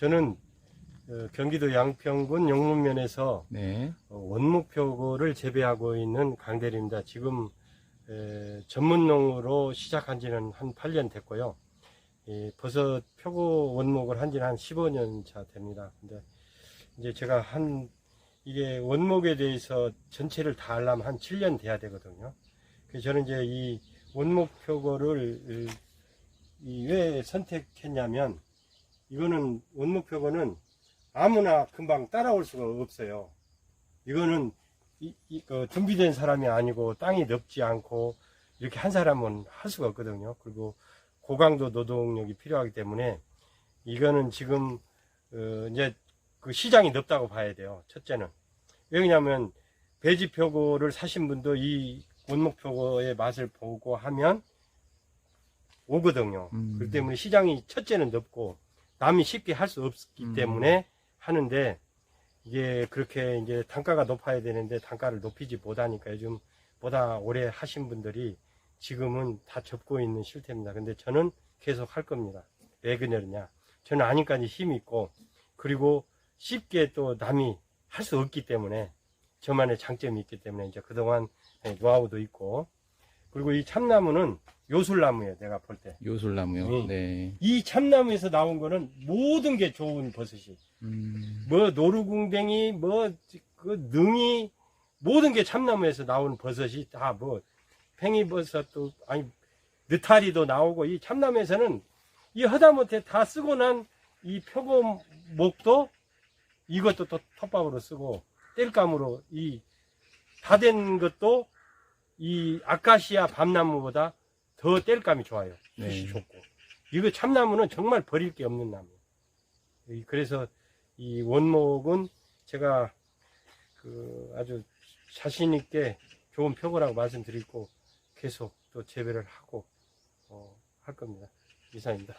저는 어, 경기도 양평군 영문면에서 네. 어, 원목표고를 재배하고 있는 강대리입니다. 지금 에, 전문농으로 시작한 지는 한 8년 됐고요. 이 버섯 표고 원목을 한 지는 한 15년 차 됩니다. 근데 이제 제가 한 이게 원목에 대해서 전체를 다 하려면 한 7년 돼야 되거든요. 그래서 저는 이제 이 원목 표고를 이 왜 선택했냐면 이거는 원목 표고는 아무나 금방 따라올 수가 없어요. 이거는 이, 이, 그 준비된 사람이 아니고 땅이 넓지 않고 이렇게 한 사람은 할 수가 없거든요. 그리고 고강도 노동력이 필요하기 때문에 이거는 지금 어, 이제 그 시장이 넓다고 봐야 돼요. 첫째는 왜냐하면 배지표고를 사신 분도 이 원목표고의 맛을 보고 하면 오거든요. 음. 그렇기 때문에 시장이 첫째는 넓고 남이 쉽게 할 수 없기 음. 때문에 하는데 이게 그렇게 이제 단가가 높아야 되는데 단가를 높이지 못하니까 요즘 보다 오래 하신 분들이 지금은 다 접고 있는 실태입니다. 근데 저는 계속 할 겁니다. 왜 그러냐. 저는 아직까지 힘이 있고 그리고 쉽게 또 남이 할 수 없기 때문에 저만의 장점이 있기 때문에 이제 그동안 노하우도 있고 그리고 이 참나무는 요술나무예요. 내가 볼 때. 요술나무요. 음. 네. 이 참나무에서 나온 거는 모든 게 좋은 버섯이. 음. 뭐 노루궁뎅이 뭐그 능이 모든 게 참나무에서 나오는 버섯이 다 뭐 팽이버섯도 아니 느타리도 나오고 이 참나무에서는 이 허다못해 다 쓰고 난 이 표고목도 이것도 또 톱밥으로 쓰고 땔감으로 이 다 된 것도 이 아카시아 밤나무보다 더 땔감이 좋아요. 네. 좋고 이거 참나무는 정말 버릴 게 없는 나무. 이- 그래서 이 원목은 제가 그 아주 자신 있게 좋은 표고라고 말씀드리고 계속 또 재배를 하고 어, 할 겁니다. 이상입니다.